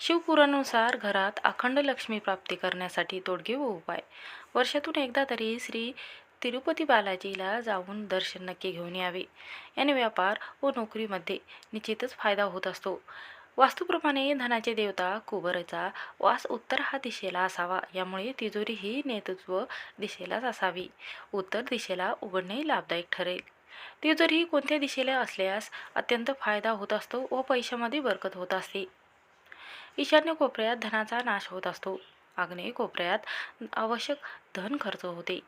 शिवपुराणानुसार घरात अखंड लक्ष्मी प्राप्ती करण्यासाठी तोडगे व उपाय. वर्षातून एकदा तरी श्री तिरुपती बालाजीला जाऊन दर्शन नक्की घेऊन यावे. याने व्यापार व नोकरीमध्ये निश्चितच फायदा होत असतो. वास्तूप्रमाणे धनाचे देवता कुबरचा वास उत्तर हा दिशेला असावा. यामुळे तिजोरी ही नेतृत्व दिशेलाच असावी. उत्तर दिशेला उघडणे लाभदायक ठरेल. तिजोरी ही कोणत्या दिशेला असल्यास अत्यंत फायदा होत असतो व पैशामध्ये बरकत होत असते. ईशान्य कोपऱ्यात धनाचा नाश होत असतो. आग्नेय कोपऱ्यात आवश्यक धन खर्च होते.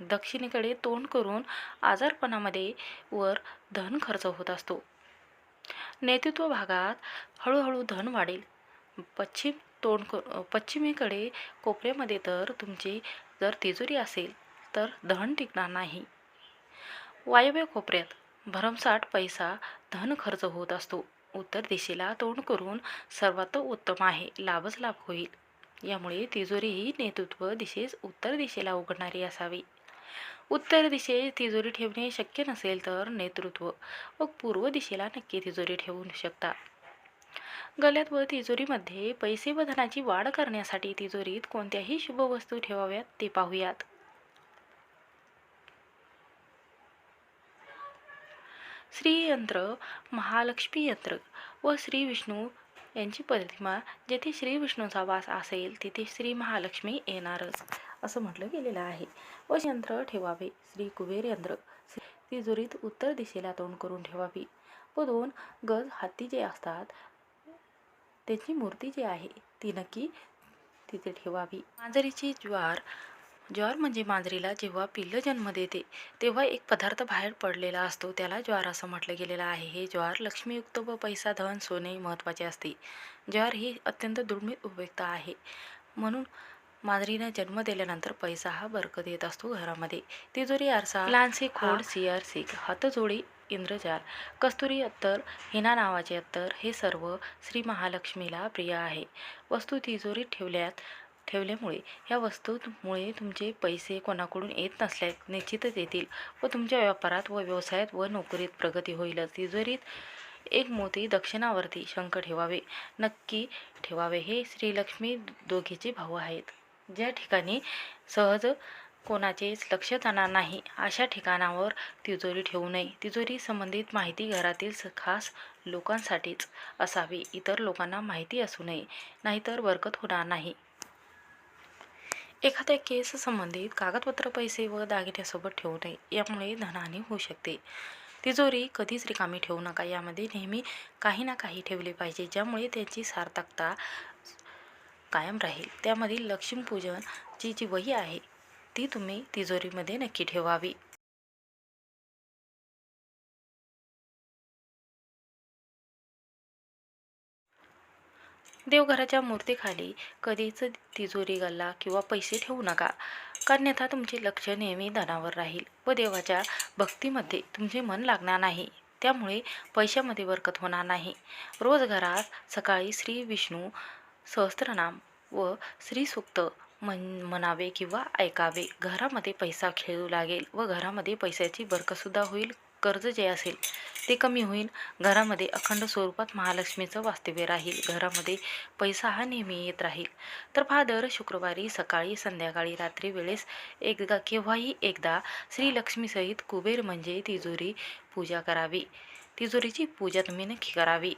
दक्षिणेकडे तोंड करून आजारपणामध्ये वर धन खर्च होत असतो. नेतृत्व भागात हळूहळू धन वाढेल. पश्चिम तोंड क पश्चिमेकडे कोपऱ्यामध्ये तर तुमची जर तिजोरी असेल तर धन टिकणार नाही. वायव्य कोपऱ्यात भरमसाठ पैसा धन खर्च होत असतो. उत्तर दिशेला तोंड करून सर्वात उत्तम आहे लाभच लाभ होईल. यामुळे तिजोरी ही नेतृत्व दिशेस उत्तर दिशेला उघडणारी असावी. उत्तर दिशेस तिजोरी ठेवणे शक्य नसेल तर नेतृत्व व पूर्व दिशेला नक्की तिजोरी ठेवू शकता. गल्यात व तिजोरीमध्ये पैसे व धनाची वाढ करण्यासाठी तिजोरीत कोणत्याही शुभ वस्तू ठेवाव्यात ते पाहूयात. श्रीयंत्र महालक्ष्मी यंत्र व श्री विष्णू यांची प्रतिमा. जेथे श्री विष्णूचा वास असेल तिथे श्री महालक्ष्मी येणारच असं म्हटलं गेलेलं आहे. व यंत्र ठेवावे. श्री कुबेर यंत्र तिजोरीत उत्तर दिशेला तोंड करून ठेवावी. व दोन गज हत्ती जे असतात त्याची मूर्ती जी आहे ती नक्की तिथे ठेवावी. मांजरीची ज्वार ज्वार म्हणजे मांजरीला जेव्हा पिल्लं जन्म देते तेव्हा एक पदार्थ बाहेर पडलेला असतो त्याला ज्वार असं म्हटलं गेलेलं आहे. हे ज्वार लक्ष्मीयुक्त व पैसा धन सोने महत्त्वाचे असते. ज्वार ही अत्यंत दुर्मिळ उपयुक्त आहे. म्हणून मांजरीने जन्म दिल्यानंतर पैसा हा बरकत येत असतो घरामध्ये. तिजोरी आरसा लांसी खोड सियार सिक हातजोडी इंद्रजाल कस्तुरी अत्तर हिना नावाचे अत्तर हे सर्व श्री महालक्ष्मीला प्रिय आहे. वस्तू तिजोरीत ठेवल्यात. ठेवल्यामुळे या वस्तूमुळे तुमचे पैसे कोणाकडून येत नसल्या निश्चितच येतील व तुमच्या व्यापारात व व्यवसायात व नोकरीत प्रगती होईलच. तिजोरीत एक मोती दक्षिणावरती शंख ठेवावे नक्की ठेवावे हे श्रीलक्ष्मी दोघीचे भाऊ आहेत. ज्या ठिकाणी सहज कोणाचेच लक्ष जाणार नाही अशा ठिकाणावर तिजोरी ठेवू नये. तिजोरी संबंधित माहिती घरातील स- खास लोकांसाठीच असावी इतर लोकांना माहिती असू नये नाहीतर बरकत होणार नाही. एखाद्या केस संबंधित कागदपत्र पैसे व दागिन्यासोबत ठेवू नये यामुळे धनहानी होऊ शकते. तिजोरी कधीच रिकामी ठेवू नका. यामध्ये नेहमी काही ना काही ठेवले पाहिजे ज्यामुळे त्याची सार्थकता कायम राहील. त्यामधील लक्ष्मीपूजनची जी वही आहे ती तुम्ही तिजोरीमध्ये नक्की ठेवावी. देवघराच्या मूर्तीखाली कधीच तिजोरी गल्ला किंवा पैसे ठेवू नका. अन्यथा तुमचे लक्ष नेहमी धनावर राहील व देवाच्या भक्तीमध्ये तुमचे मन लागणार नाही. त्यामुळे पैशामध्ये बरकत होणार नाही. रोज घरात सकाळी श्री विष्णू सहस्त्रनाम व श्री सूक्त मन म्हणावे किंवा ऐकावे. घरामध्ये पैसा खेळू लागेल व घरामध्ये पैशाची बरकतसुद्धा होईल. कर्ज जे असेल ते कमी होईल. घरामध्ये अखंड स्वरूपात महालक्ष्मीचं वास्तव्य राहील. घरामध्ये पैसा हा नेहमी येत राहील. तर पहा दर शुक्रवारी सकाळी संध्याकाळी रात्री वेळेस एकदा केव्हाही एकदा श्रीलक्ष्मीसहित कुबेर म्हणजे तिजोरी पूजा करावी. तिजोरीची पूजा तुम्ही नक्की करावी.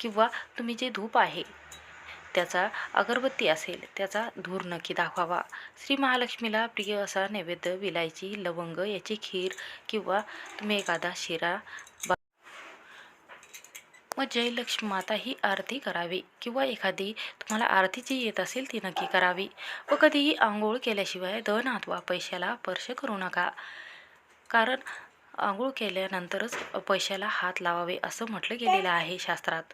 किंवा तुम्ही जे धूप आहे त्याचा अगरबत्ती असेल त्याचा धूर नक्की दाखवावा. श्री महालक्ष्मीला प्रिय असा नैवेद्य विलायची लवंग याची खीर किंवा तुम्ही एखादा शिरा बा- व जयलक्ष्मी माता ही आरती करावी किंवा एखादी तुम्हाला आरती जी येत असेल ती नक्की करावी. व कधीही आंघोळ केल्याशिवाय धन अथवा पैशाला स्पर्श करू नका. कारण आंघोळ केल्यानंतरच पैशाला हात लावावे असं म्हटलं गेलेलं आहे शास्त्रात.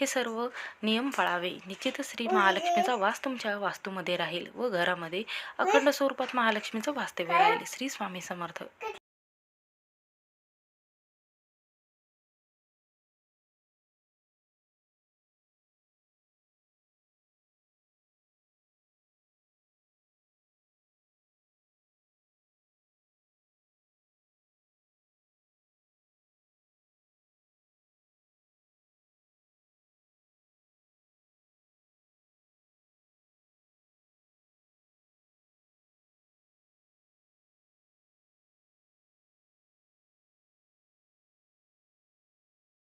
हे सर्व नियम पाळावे. निश्चितच श्री महालक्ष्मीचा वास तुमच्या वास्तूमध्ये राहील व घरामध्ये अखंड स्वरूपात महालक्ष्मीचं वास्तव्य राहील. श्री स्वामी समर्थ.